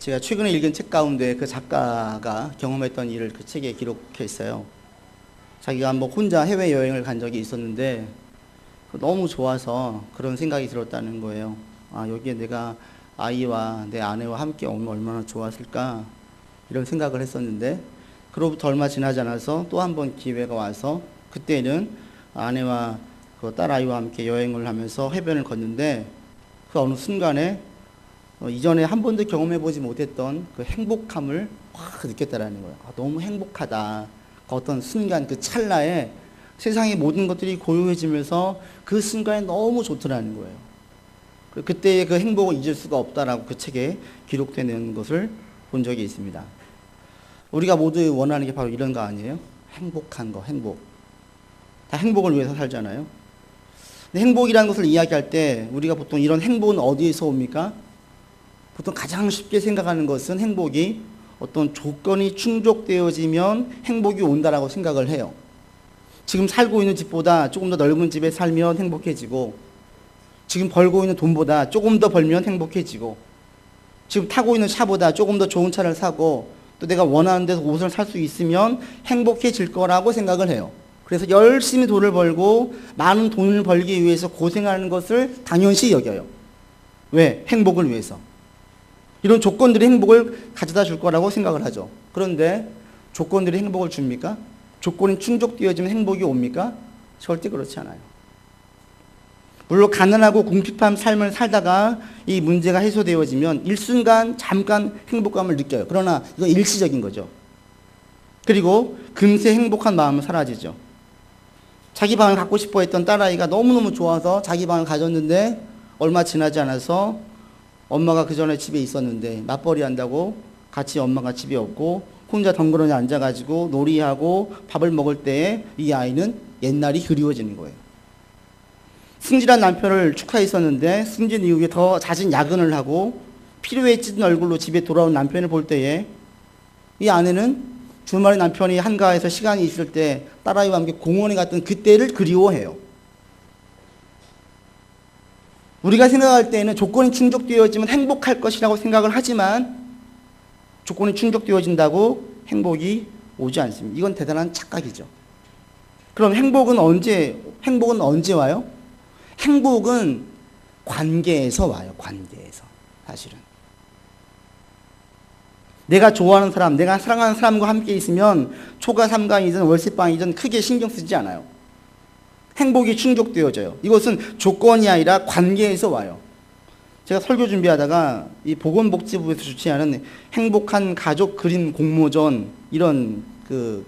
제가 최근에 읽은 책 가운데 그 작가가 경험했던 일을 그 책에 기록해 있어요. 자기가 한번 혼자 해외 여행을 간 적이 있었는데 그 너무 좋아서 그런 생각이 들었다는 거예요. 아, 여기에 내가 아이와 내 아내와 함께 오면 얼마나 좋았을까 이런 생각을 했었는데 그로부터 얼마 지나지 않아서 또 한 번 기회가 와서 그때는 아내와 그 딸아이와 함께 여행을 하면서 해변을 걷는데 그 어느 순간에 어, 이전에 한 번도 경험해 보지 못했던 그 행복함을 확 느꼈다라는 거예요. 아, 너무 행복하다. 그 어떤 순간 그 찰나에 세상의 모든 것들이 고요해지면서 그 순간에 너무 좋더라는 거예요. 그- 그때의 그 행복을 잊을 수가 없다라고 그 책에 기록되는 것을 본 적이 있습니다. 우리가 모두 원하는 게 바로 이런 거 아니에요? 행복한 거, 행복. 다 행복을 위해서 살잖아요. 근데 행복이라는 것을 이야기할 때 우리가 보통 이런 행복은 어디에서 옵니까? 보통 가장 쉽게 생각하는 것은 행복이 어떤 조건이 충족되어지면 행복이 온다라고 생각을 해요. 지금 살고 있는 집보다 조금 더 넓은 집에 살면 행복해지고, 지금 벌고 있는 돈보다 조금 더 벌면 행복해지고, 지금 타고 있는 차보다 조금 더 좋은 차를 사고, 또 내가 원하는 데서 옷을 살 수 있으면 행복해질 거라고 생각을 해요. 그래서 열심히 돈을 벌고 많은 돈을 벌기 위해서 고생하는 것을 당연시 여겨요. 왜? 행복을 위해서. 이런 조건들이 행복을 가져다 줄 거라고 생각을 하죠. 그런데 조건들이 행복을 줍니까? 조건이 충족되어지면 행복이 옵니까? 절대 그렇지 않아요. 물론 가난하고 궁핍한 삶을 살다가 이 문제가 해소되어지면 일순간 잠깐 행복감을 느껴요. 그러나 이건 일시적인 거죠. 그리고 금세 행복한 마음은 사라지죠. 자기 방을 갖고 싶어 했던 딸아이가 너무너무 좋아서 자기 방을 가졌는데 얼마 지나지 않아서 엄마가 그 전에 집에 있었는데 맞벌이 한다고 같이 엄마가 집에 없고 혼자 덩그러니 앉아가지고 놀이하고 밥을 먹을 때에 이 아이는 옛날이 그리워지는 거예요. 승진한 남편을 축하했었는데 승진 이후에 더 잦은 야근을 하고 피로에 찌든 얼굴로 집에 돌아온 남편을 볼 때에 이 아내는 주말에 남편이 한가해서 시간이 있을 때 딸아이와 함께 공원에 갔던 그때를 그리워해요. 우리가 생각할 때에는 조건이 충족되어지면 행복할 것이라고 생각을 하지만 조건이 충족되어진다고 행복이 오지 않습니다. 이건 대단한 착각이죠. 그럼 행복은 언제 행복은 언제 와요? 행복은 관계에서 와요. 관계에서 사실은. 내가 좋아하는 사람, 내가 사랑하는 사람과 함께 있으면 초가 삼강이든 월세방이든 크게 신경 쓰지 않아요. 행복이 충족되어져요. 이것은 조건이 아니라 관계에서 와요. 제가 설교 준비하다가 이 보건복지부에서 주최하는 행복한 가족 그림 공모전 이런 그,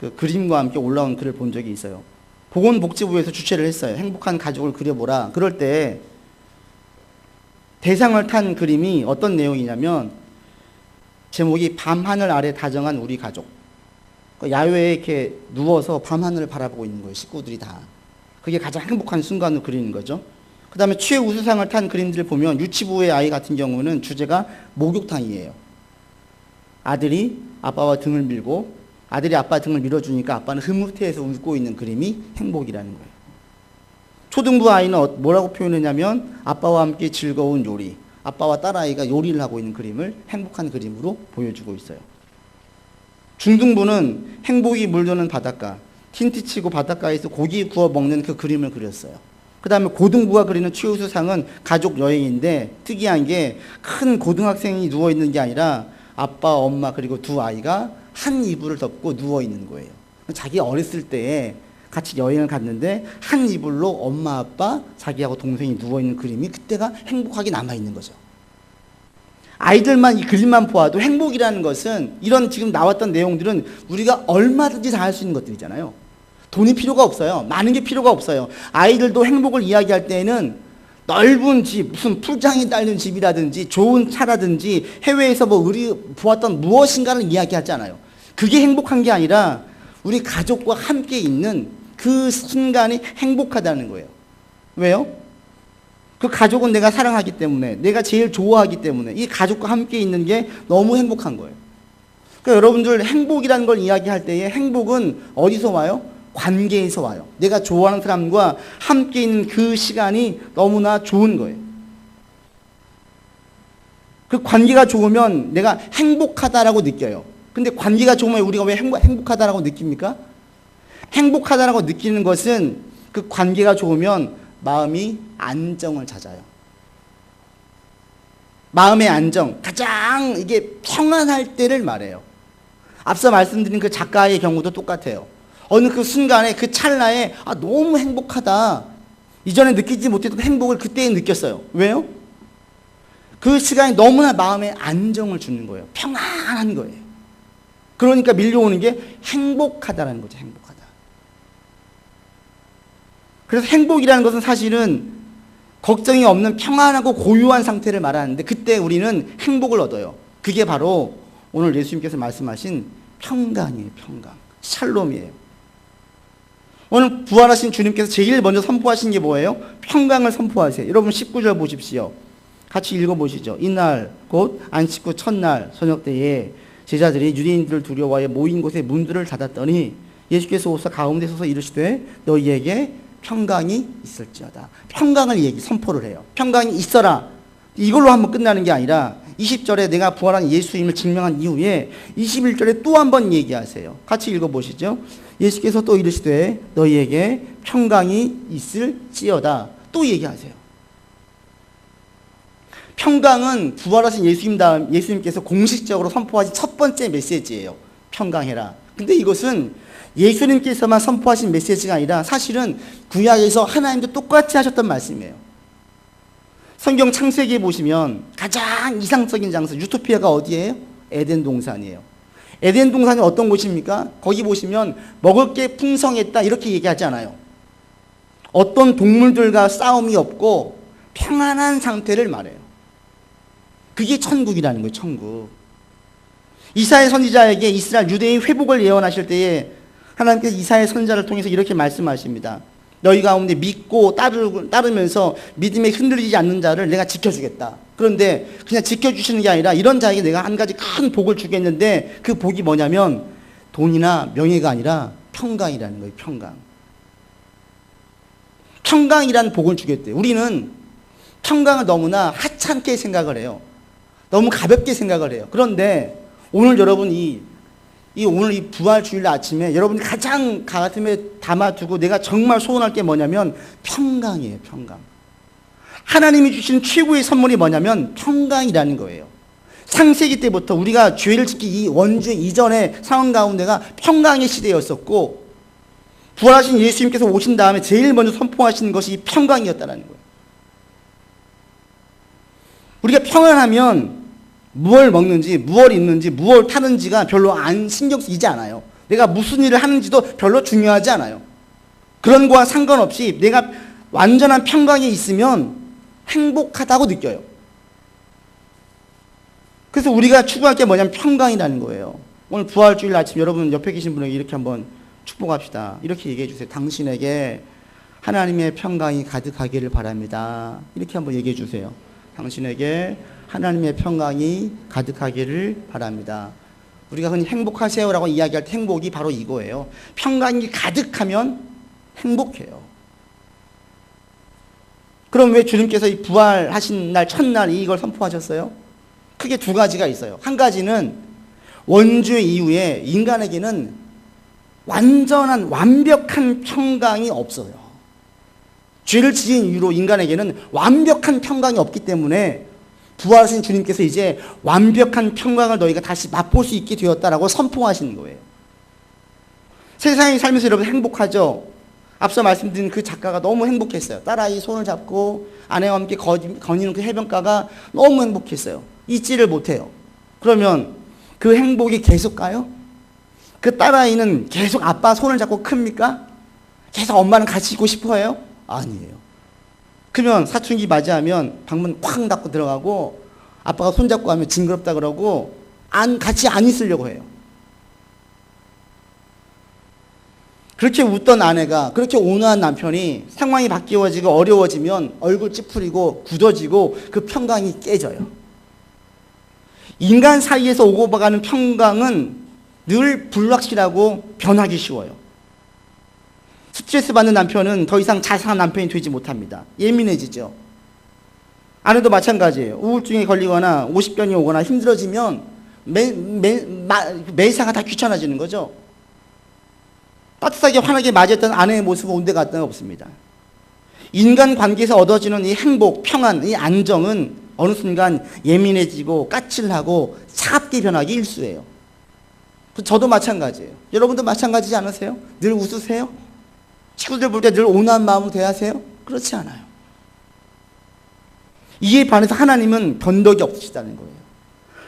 그 그림과 함께 올라온 글을 본 적이 있어요. 보건복지부에서 주최를 했어요. 행복한 가족을 그려보라. 그럴 때 대상을 탄 그림이 어떤 내용이냐면 제목이 밤하늘 아래 다정한 우리 가족. 그 야외에 이렇게 누워서 밤하늘을 바라보고 있는 거예요. 식구들이 다. 그게 가장 행복한 순간을 그리는 거죠. 그 다음에 최 우수상을 탄 그림들을 보면 유치부의 아이 같은 경우는 주제가 목욕탕이에요. 아들이 아빠와 등을 밀고 아들이 아빠 등을 밀어주니까 아빠는 흐뭇해해서 웃고 있는 그림이 행복이라는 거예요. 초등부 아이는 어- 뭐라고 표현했냐면 아빠와 함께 즐거운 요리, 아빠와 딸아이가 요리를 하고 있는 그림을 행복한 그림으로 보여주고 있어요. 중등부는 행복이 물드는 바닷가, 틴트 치고 바닷가에서 고기 구워 먹는 그 그림을 그렸어요. 그 다음에 고등부가 그리는 최우수상은 가족 여행인데 특이한 게 큰 고등학생이 누워 있는 게 아니라 아빠, 엄마 그리고 두 아이가 한 이불을 덮고 누워 있는 거예요. 자기 어렸을 때에 같이 여행을 갔는데 한 이불로 엄마, 아빠, 자기하고 동생이 누워 있는 그림이 그때가 행복하게 남아 있는 거죠. 아이들만 이 그림만 보아도 행복이라는 것은 이런 지금 나왔던 내용들은 우리가 얼마든지 다 할 수 있는 것들이잖아요. 돈이 필요가 없어요. 많은 게 필요가 없어요. 아이들도 행복을 이야기할 때에는 넓은 집, 무슨 풀장이 딸린 집이라든지 좋은 차라든지 해외에서 뭐 우리 보았던 무엇인가를 이야기하잖아요. 그게 행복한 게 아니라 우리 가족과 함께 있는 그 순간이 행복하다는 거예요. 왜요? 그 가족은 내가 사랑하기 때문에, 내가 제일 좋아하기 때문에, 이 가족과 함께 있는 게 너무 행복한 거예요. 그러니까 여러분들 행복이라는 걸 이야기할 때에 행복은 어디서 와요? 관계에서 와요. 내가 좋아하는 사람과 함께 있는 그 시간이 너무나 좋은 거예요. 그 관계가 좋으면 내가 행복하다라고 느껴요. 근데 관계가 좋으면 우리가 왜 행복, 행복하다라고 느낍니까? 행복하다라고 느끼는 것은 그 관계가 좋으면 마음이 안정을 찾아요. 마음의 안정, 가장 이게 평안할 때를 말해요. 앞서 말씀드린 그 작가의 경우도 똑같아요. 어느 그 순간에 그 찰나에 아, 너무 행복하다. 이전에 느끼지 못했던 행복을 그때 느꼈어요. 왜요? 그 시간이 너무나 마음에 안정을 주는 거예요. 평안한 거예요. 그러니까 밀려오는 게 행복하다라는 거죠. 행복하다. 그래서 행복이라는 것은 사실은 걱정이 없는 평안하고 고유한 상태를 말하는데 그때 우리는 행복을 얻어요. 그게 바로 오늘 예수님께서 말씀하신 평강이에요. 평강. 샬롬이에요. 오늘 부활하신 주님께서 제일 먼저 선포하신 게 뭐예요? 평강을 선포하세요. 여러분 19절 보십시오. 같이 읽어보시죠. 이날 곧 안식 후 첫날 저녁 때에 제자들이 유대인들을 두려워하여 모인 곳에 문들을 닫았더니 예수께서 오사 가운데 서서 이르시되 너희에게 평강이 있을지어다. 평강을 얘기 선포를 해요. 평강이 있어라. 이걸로 한번 끝나는 게 아니라 20절에 내가 부활한 예수임을 증명한 이후에 21절에 또 한 번 얘기하세요. 같이 읽어보시죠. 예수께서 또 이르시되 너희에게 평강이 있을지어다. 또 얘기하세요. 평강은 부활하신 예수님 다음 예수님께서 공식적으로 선포하신 첫 번째 메시지예요. 평강해라. 근데 이것은 예수님께서만 선포하신 메시지가 아니라 사실은 구약에서 하나님도 똑같이 하셨던 말씀이에요. 성경 창세기에 보시면 가장 이상적인 장소 유토피아가 어디예요? 에덴 동산이에요. 에덴 동산이 어떤 곳입니까? 거기 보시면 먹을 게 풍성했다 이렇게 얘기하지 않아요. 어떤 동물들과 싸움이 없고 평안한 상태를 말해요. 그게 천국이라는 거예요, 천국. 이사의 선지자에게 이스라엘 유대인 회복을 예언하실 때에 하나님께서 이사의 선자를 통해서 이렇게 말씀하십니다. 너희 가운데 믿고 따르, 따르면서 믿음에 흔들리지 않는 자를 내가 지켜주겠다. 그런데 그냥 지켜주시는 게 아니라 이런 자에게 내가 한 가지 큰 복을 주겠는데 그 복이 뭐냐면 돈이나 명예가 아니라 평강이라는 거예요, 평강. 평강이라는 복을 주겠대요. 우리는 평강을 너무나 하찮게 생각을 해요. 너무 가볍게 생각을 해요. 그런데 오늘 여러분 이, 이 오늘 이 부활 주일 아침에 여러분이 가장 가슴에 담아두고 내가 정말 소원할 게 뭐냐면 평강이에요, 평강. 하나님이 주신 최고의 선물이 뭐냐면 평강이라는 거예요. 창세기 때부터 우리가 죄를 짓기 이 원주 이전의 상황 가운데가 평강의 시대였었고 부활하신 예수님께서 오신 다음에 제일 먼저 선포하시는 것이 이 평강이었다는 거예요. 우리가 평안하면 무얼 먹는지, 무얼 입는지, 무얼 타는지가 별로 안 신경 쓰이지 않아요. 내가 무슨 일을 하는지도 별로 중요하지 않아요. 그런 거와 상관없이 내가 완전한 평강에 있으면 행복하다고 느껴요. 그래서 우리가 추구할 게 뭐냐면 평강이라는 거예요. 오늘 부활주일 아침 여러분 옆에 계신 분에게 이렇게 한번 축복합시다. 이렇게 얘기해 주세요. 당신에게 하나님의 평강이 가득하기를 바랍니다. 이렇게 한번 얘기해 주세요. 당신에게 하나님의 평강이 가득하기를 바랍니다. 우리가 흔히 행복하세요라고 이야기할 때 행복이 바로 이거예요. 평강이 가득하면 행복해요. 그럼 왜 주님께서 이 부활하신 날 첫날 이걸 선포하셨어요? 크게 두 가지가 있어요. 한 가지는 원주 이후에 인간에게는 완전한 완벽한 평강이 없어요. 죄를 지은 이후로 인간에게는 완벽한 평강이 없기 때문에 부활하신 주님께서 이제 완벽한 평강을 너희가 다시 맛볼 수 있게 되었다라고 선포하시는 거예요. 세상에 살면서 여러분 행복하죠? 앞서 말씀드린 그 작가가 너무 행복했어요. 딸아이 손을 잡고 아내와 함께 거니는 그 해변가가 너무 행복했어요. 잊지를 못해요. 그러면 그 행복이 계속 가요? 그 딸아이는 계속 아빠 손을 잡고 큽니까? 계속 엄마는 같이 있고 싶어 해요? 아니에요. 그러면 사춘기 맞이하면 방문 쾅 닫고 들어가고 아빠가 손잡고 하면 징그럽다 그러고 안 같이 안 있으려고 해요. 그렇게 웃던 아내가 그렇게 온화한 남편이 상황이 바뀌어지고 어려워지면 얼굴 찌푸리고 굳어지고 그 평강이 깨져요. 인간 사이에서 오고 가는 평강은 늘 불확실하고 변하기 쉬워요. 스트레스 받는 남편은 더 이상 자상한 남편이 되지 못합니다. 예민해지죠. 아내도 마찬가지예요. 우울증에 걸리거나 50견이 오거나 힘들어지면 매, 매, 마, 매사가 다 귀찮아지는 거죠. 따뜻하게 환하게 맞이했던 아내의 모습은 온데 갔다 없습니다. 인간 관계에서 얻어지는 이 행복, 평안, 이 안정은 어느 순간 예민해지고 까칠하고 차갑게 변하기 일수예요. 저도 마찬가지예요. 여러분도 마찬가지지 않으세요? 늘 웃으세요? 친구들 볼 때 늘 온화한 마음으로 대하세요? 그렇지 않아요. 이에 반해서 하나님은 변덕이 없으시다는 거예요.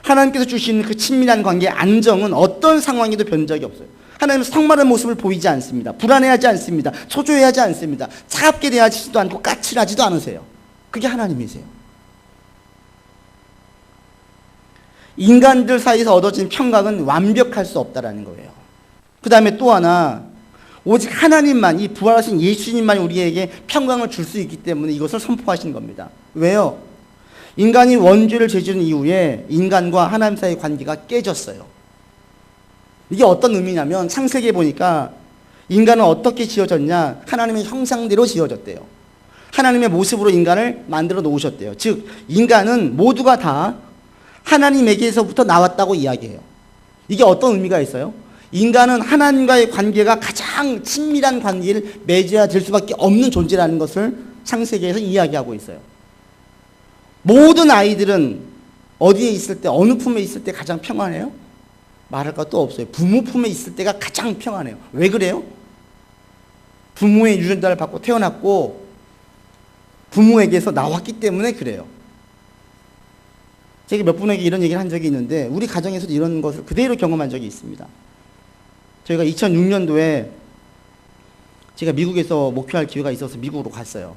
하나님께서 주시는 그 친밀한 관계, 안정은 어떤 상황에도 변적이 없어요. 하나님은 상말한 모습을 보이지 않습니다. 불안해하지 않습니다. 초조해하지 않습니다. 차갑게 대하지도 않고 까칠하지도 않으세요. 그게 하나님이세요. 인간들 사이에서 얻어진 평강은 완벽할 수 없다라는 거예요. 그 다음에 또 하나, 오직 하나님만, 이 부활하신 예수님만 우리에게 평강을 줄 수 있기 때문에 이것을 선포하신 겁니다. 왜요? 인간이 원죄를 저지른 이후에 인간과 하나님 사이의 관계가 깨졌어요. 이게 어떤 의미냐면 창세기에 보니까 인간은 어떻게 지어졌냐? 하나님의 형상대로 지어졌대요. 하나님의 모습으로 인간을 만들어 놓으셨대요. 즉, 인간은 모두가 다 하나님에게서부터 나왔다고 이야기해요. 이게 어떤 의미가 있어요? 인간은 하나님과의 관계가 가장 친밀한 관계를 맺어야 될 수밖에 없는 존재라는 것을 창세기에서 이야기하고 있어요. 모든 아이들은 어디에 있을 때, 어느 품에 있을 때 가장 평안해요? 말할 것도 없어요. 부모 품에 있을 때가 가장 평안해요. 왜 그래요? 부모의 유전자를 받고 태어났고 부모에게서 나왔기 때문에 그래요. 제가 몇 분에게 이런 얘기를 한 적이 있는데 우리 가정에서도 이런 것을 그대로 경험한 적이 있습니다. 저희가 2006년도에 제가 미국에서 목표할 기회가 있어서 미국으로 갔어요.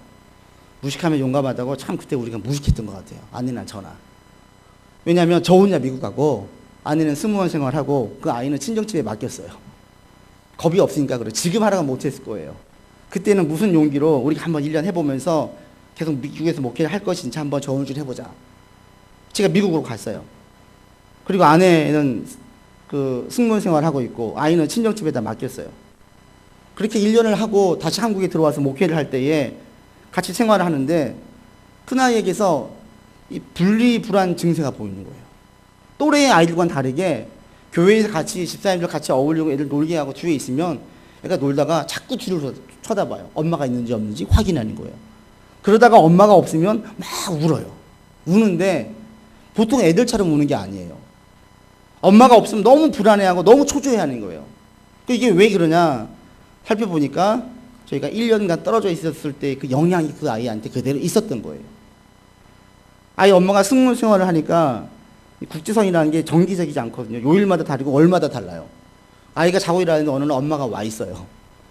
무식하면 용감하다고 참 그때 우리가 무식했던 것 같아요. 아내나 저나. 왜냐하면 저 혼자 미국 가고 아내는 승무원 생활하고 그 아이는 친정집에 맡겼어요. 겁이 없으니까 그래. 지금 하라고 못했을 거예요. 그때는 무슨 용기로 우리가 한번 1년 해보면서 계속 미국에서 목회를 할 것인지 한번 저울질 해보자. 제가 미국으로 갔어요. 그리고 아내는 그 승무원 생활하고 있고 아이는 친정집에다 맡겼어요. 그렇게 1년을 하고 다시 한국에 들어와서 목회를 할 때에 같이 생활을 하는데 큰아이에게서 이 분리불안 증세가 보이는 거예요. 또래의 아이들과는 다르게 교회에서 같이 집사님들 같이 어울리고 애들 놀게 하고 주위에 있으면 애가 놀다가 자꾸 뒤를 쳐다봐요. 엄마가 있는지 없는지 확인하는 거예요. 그러다가 엄마가 없으면 막 울어요. 우는데 보통 애들처럼 우는 게 아니에요. 엄마가 없으면 너무 불안해하고 너무 초조해하는 거예요. 그 이게 왜 그러냐 살펴보니까 저희가 1년간 떨어져 있었을 때 그 영향이 그 아이한테 그대로 있었던 거예요. 아이 엄마가 승무 생활을 하니까 국제선이라는 게 정기적이지 않거든요. 요일마다 다르고 월마다 달라요. 아이가 자고 일하는데 어느 날 엄마가 와 있어요.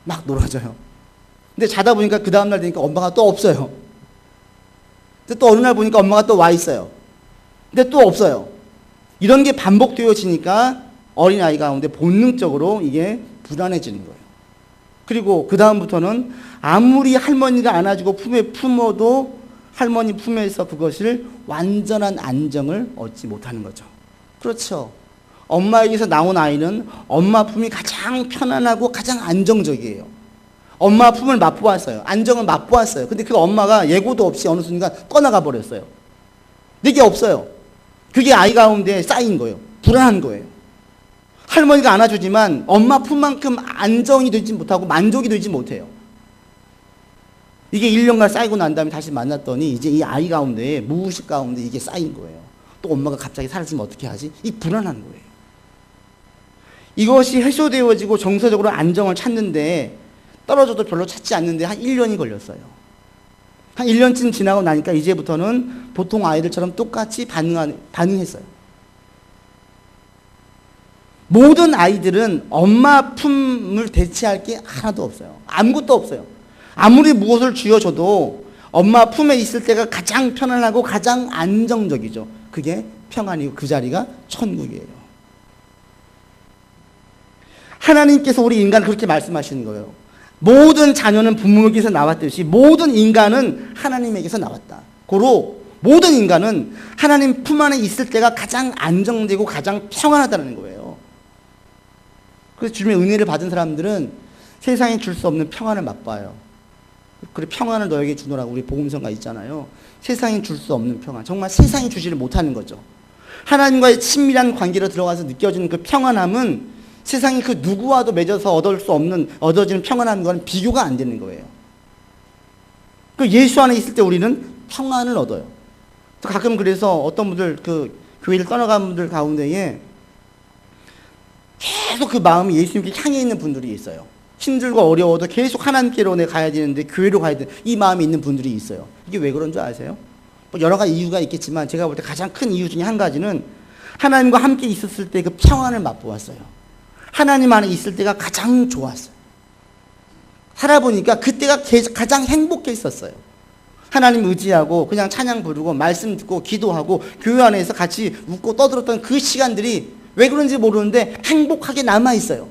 막 놀아줘요. 근데 자다 보니까 그 다음날 되니까 엄마가 또 없어요. 근데 또 어느 날 보니까 엄마가 또 와 있어요. 근데 또 없어요. 이런 게 반복되어지니까 어린아이 가운데 본능적으로 이게 불안해지는 거예요. 그리고 그 다음부터는 아무리 할머니가 안아주고 품에 품어도 할머니 품에서 그것을 완전한 안정을 얻지 못하는 거죠. 그렇죠. 엄마에게서 나온 아이는 엄마 품이 가장 편안하고 가장 안정적이에요. 엄마 품을 맛보았어요. 안정을 맛보았어요. 근데 그 엄마가 예고도 없이 어느 순간 떠나가 버렸어요. 이게 없어요. 그게 아이 가운데 쌓인 거예요. 불안한 거예요. 할머니가 안아주지만 엄마 품만큼 안정이 되지 못하고 만족이 되지 못해요. 이게 1년간 쌓이고 난 다음에 다시 만났더니 이제 이 아이 가운데 무의식 가운데 이게 쌓인 거예요. 또 엄마가 갑자기 사라지면 어떻게 하지? 이 불안한 거예요. 이것이 해소되어지고 정서적으로 안정을 찾는데 떨어져도 별로 찾지 않는데 한 1년이 걸렸어요. 한 1년쯤 지나고 나니까 이제부터는 보통 아이들처럼 똑같이 반응한, 반응했어요. 모든 아이들은 엄마 품을 대체할 게 하나도 없어요. 아무것도 없어요. 아무리 무엇을 쥐어줘도 엄마 품에 있을 때가 가장 편안하고 가장 안정적이죠. 그게 평안이고 그 자리가 천국이에요. 하나님께서 우리 인간 그렇게 말씀하시는 거예요. 모든 자녀는 부모에게서 나왔듯이 모든 인간은 하나님에게서 나왔다. 고로 모든 인간은 하나님 품 안에 있을 때가 가장 안정되고 가장 평안하다는 거예요. 그래서 주님의 은혜를 받은 사람들은 세상에 줄 수 없는 평안을 맛봐요. 그래 평안을 너에게 주노라고 우리 복음서가 있잖아요. 세상이 줄 수 없는 평안. 정말 세상이 주지를 못하는 거죠. 하나님과의 친밀한 관계로 들어가서 느껴지는 그 평안함은 세상이 그 누구와도 맺어서 얻을 수 없는 얻어지는 평안함과는 비교가 안 되는 거예요. 그 예수 안에 있을 때 우리는 평안을 얻어요. 가끔 그래서 어떤 분들 그 교회를 떠나간 분들 가운데에 계속 그 마음이 예수님께 향해 있는 분들이 있어요. 힘들고 어려워도 계속 하나님께로 내 가야 되는데 교회로 가야 돼. 이 마음이 있는 분들이 있어요. 이게 왜 그런 줄 아세요? 뭐 여러 가지 이유가 있겠지만 제가 볼 때 가장 큰 이유 중에 한 가지는 하나님과 함께 있었을 때 그 평안을 맛보았어요. 하나님 안에 있을 때가 가장 좋았어요. 살아보니까 그때가 가장 행복했었어요. 하나님 의지하고 그냥 찬양 부르고 말씀 듣고 기도하고 교회 안에서 같이 웃고 떠들었던 그 시간들이 왜 그런지 모르는데 행복하게 남아 있어요.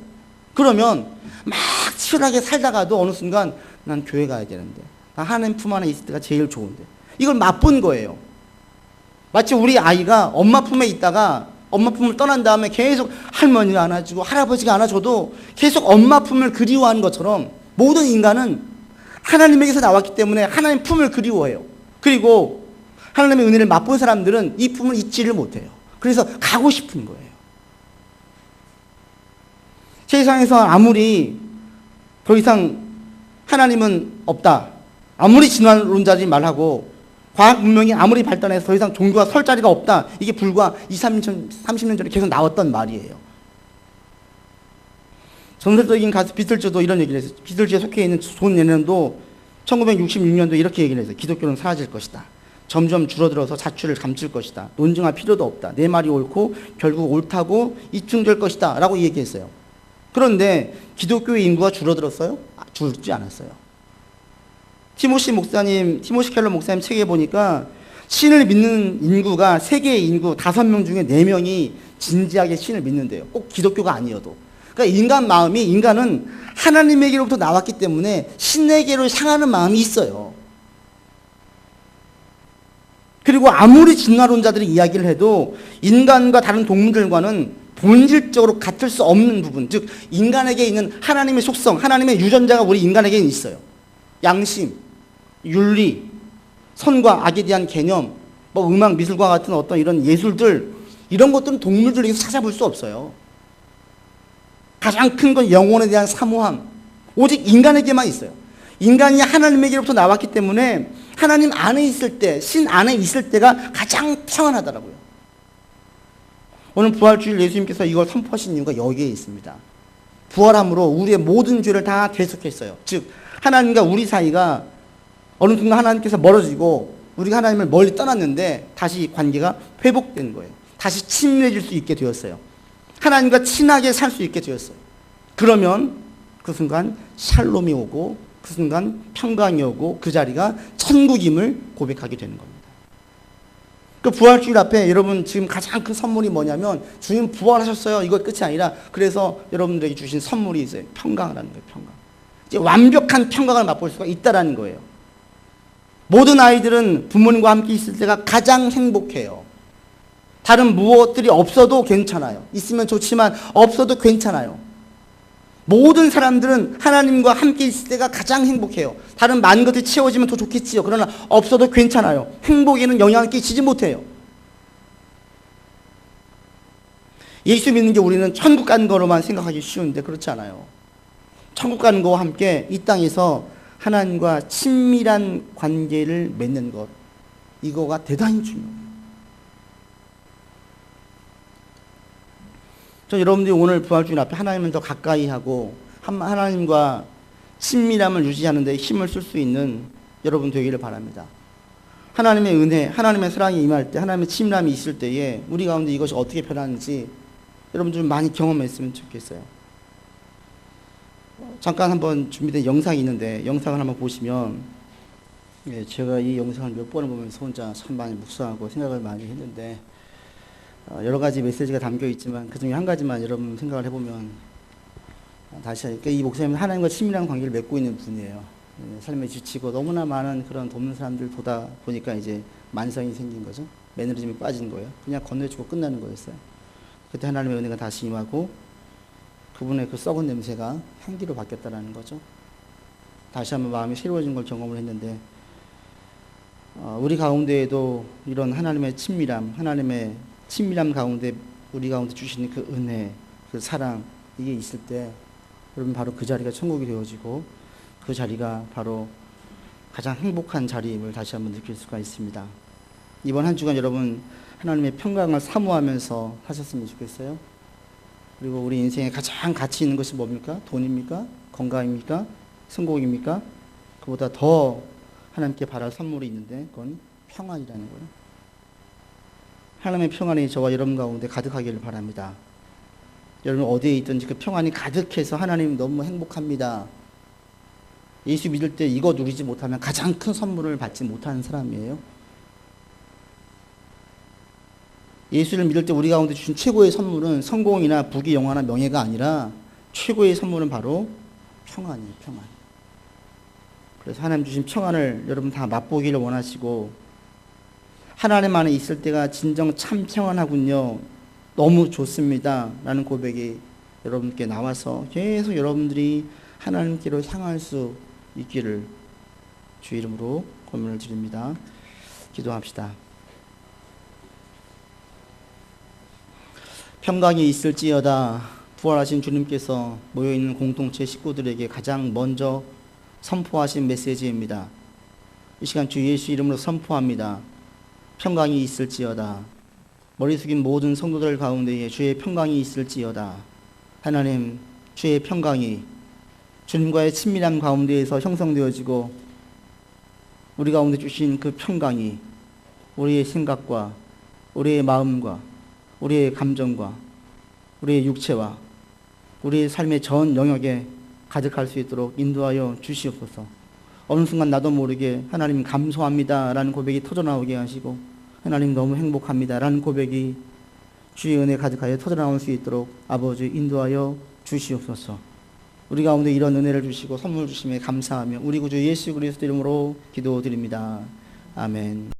그러면 막 치열하게 살다가도 어느 순간 난 교회 가야 되는데 나 하나님 품 안에 있을 때가 제일 좋은데 이걸 맛본 거예요. 마치 우리 아이가 엄마 품에 있다가 엄마 품을 떠난 다음에 계속 할머니가 안아주고 할아버지가 안아줘도 계속 엄마 품을 그리워하는 것처럼 모든 인간은 하나님에게서 나왔기 때문에 하나님 품을 그리워해요. 그리고 하나님의 은혜를 맛본 사람들은 이 품을 잊지를 못해요. 그래서 가고 싶은 거예요. 세상에서 아무리 더 이상 하나님은 없다. 아무리 진화론자들이 말하고 과학 문명이 아무리 발달해서 더 이상 종교가 설 자리가 없다. 이게 불과 2, 30년, 30년 전에 계속 나왔던 말이에요. 전설적인 가수 비틀즈도 이런 얘기를 했어요. 비틀즈에 속해 있는 존 레넌도 1966년도 이렇게 얘기를 했어요. 기독교는 사라질 것이다. 점점 줄어들어서 자취를 감출 것이다. 논증할 필요도 없다. 내 말이 옳고 결국 옳다고 입증될 것이다. 라고 얘기했어요. 그런데 기독교의 인구가 줄어들었어요? 아, 줄지 않았어요. 티모시 목사님, 티모시 켈러 목사님 책에 보니까 신을 믿는 인구가 세계의 인구 다섯 명 중에 네 명이 진지하게 신을 믿는데요. 꼭 기독교가 아니어도. 그러니까 인간 마음이 인간은 하나님에게로부터 나왔기 때문에 신에게로 향하는 마음이 있어요. 그리고 아무리 진화론자들이 이야기를 해도 인간과 다른 동물들과는 본질적으로 같을 수 없는 부분, 즉 인간에게 있는 하나님의 속성, 하나님의 유전자가 우리 인간에게 있어요. 양심, 윤리, 선과 악에 대한 개념, 뭐 음악, 미술과 같은 어떤 이런 예술들 이런 것들은 동물들에서 찾아볼 수 없어요. 가장 큰 건 영혼에 대한 사모함. 오직 인간에게만 있어요. 인간이 하나님에게로부터 나왔기 때문에 하나님 안에 있을 때, 신 안에 있을 때가 가장 평안하더라고요. 오늘 부활주일 예수님께서 이걸 선포하신 이유가 여기에 있습니다. 부활함으로 우리의 모든 죄를 다 대속했어요. 즉, 하나님과 우리 사이가 어느 순간 하나님께서 멀어지고 우리가 하나님을 멀리 떠났는데 다시 관계가 회복된 거예요. 다시 친밀해질 수 있게 되었어요. 하나님과 친하게 살 수 있게 되었어요. 그러면 그 순간 샬롬이 오고 그 순간 평강이 오고 그 자리가 천국임을 고백하게 되는 겁니다. 그 부활주일 앞에 여러분 지금 가장 큰 선물이 뭐냐면 주님 부활하셨어요. 이것 끝이 아니라 그래서 여러분들에게 주신 선물이 있어요. 평강이라는 거예요. 평강. 이제 완벽한 평강을 맛볼 수가 있다라는 거예요. 모든 아이들은 부모님과 함께 있을 때가 가장 행복해요. 다른 무엇들이 없어도 괜찮아요. 있으면 좋지만 없어도 괜찮아요. 모든 사람들은 하나님과 함께 있을 때가 가장 행복해요. 다른 많은 것들이 채워지면 더 좋겠지요. 그러나 없어도 괜찮아요. 행복에는 영향을 끼치지 못해요. 예수 믿는 게 우리는 천국 가는 거로만 생각하기 쉬운데 그렇지 않아요. 천국 가는 거와 함께 이 땅에서 하나님과 친밀한 관계를 맺는 것 이거가 대단히 중요해요. 저 여러분들이 오늘 부활주일 앞에 하나님을 더 가까이 하고 하나님과 친밀함을 유지하는 데 힘을 쓸 수 있는 여러분 되기를 바랍니다. 하나님의 은혜, 하나님의 사랑이 임할 때, 하나님의 친밀함이 있을 때에 우리 가운데 이것이 어떻게 변하는지 여러분들 많이 경험했으면 좋겠어요. 잠깐 한번 준비된 영상이 있는데 영상을 한번 보시면 예, 제가 이 영상을 몇 번을 보면서 혼자 참 많이 묵상하고 생각을 많이 했는데 어, 여러 가지 메시지가 담겨 있지만 그 중에 한 가지만 여러분 생각을 해보면 다시 그러니까 이 목사님은 하나님과 친밀한 관계를 맺고 있는 분이에요. 네, 삶에 지치고 너무나 많은 그런 돕는 사람들 보다 보니까 이제 만성이 생긴 거죠. 매너리즘이 빠진 거예요. 그냥 건네주고 끝나는 거였어요. 그때 하나님의 은혜가 다시 임하고 그분의 그 썩은 냄새가 향기로 바뀌었다라는 거죠. 다시 한번 마음이 새로워진 걸 경험을 했는데 어, 우리 가운데에도 이런 하나님의 친밀함, 하나님의 친밀함 가운데 우리 가운데 주시는 그 은혜, 그 사랑 이게 있을 때 여러분 바로 그 자리가 천국이 되어지고 그 자리가 바로 가장 행복한 자리임을 다시 한번 느낄 수가 있습니다. 이번 한 주간 여러분 하나님의 평강을 사모하면서 하셨으면 좋겠어요. 그리고 우리 인생에 가장 가치 있는 것이 뭡니까? 돈입니까? 건강입니까? 성공입니까? 그보다 더 하나님께 바랄 선물이 있는데 그건 평안이라는 거예요. 하나님의 평안이 저와 여러분 가운데 가득하기를 바랍니다. 여러분 어디에 있든지 그 평안이 가득해서 하나님 너무 행복합니다. 예수 믿을 때 이거 누리지 못하면 가장 큰 선물을 받지 못하는 사람이에요. 예수를 믿을 때 우리 가운데 주신 최고의 선물은 성공이나 부귀 영화나 명예가 아니라 최고의 선물은 바로 평안이에요, 평안. 그래서 하나님 주신 평안을 여러분 다 맛보기를 원하시고 하나님 안에 있을 때가 진정 참 평안하군요. 너무 좋습니다. 라는 고백이 여러분께 나와서 계속 여러분들이 하나님께로 향할 수 있기를 주 이름으로 고민을 드립니다. 기도합시다. 평강이 있을지어다 부활하신 주님께서 모여있는 공동체 식구들에게 가장 먼저 선포하신 메시지입니다. 이 시간 주 예수 이름으로 선포합니다. 평강이 있을지어다. 머리 숙인 모든 성도들 가운데에 주의 평강이 있을지어다. 하나님, 주의 평강이 주님과의 친밀함 가운데에서 형성되어지고 우리 가운데 주신 그 평강이 우리의 생각과 우리의 마음과 우리의 감정과 우리의 육체와 우리의 삶의 전 영역에 가득할 수 있도록 인도하여 주시옵소서. 어느 순간 나도 모르게 하나님 감사합니다 라는 고백이 터져나오게 하시고 하나님 너무 행복합니다 라는 고백이 주의 은혜 가득하여 터져나올 수 있도록 아버지 인도하여 주시옵소서. 우리 가운데 이런 은혜를 주시고 선물 주심에 감사하며 우리 구주 예수 그리스도 이름으로 기도드립니다. 아멘.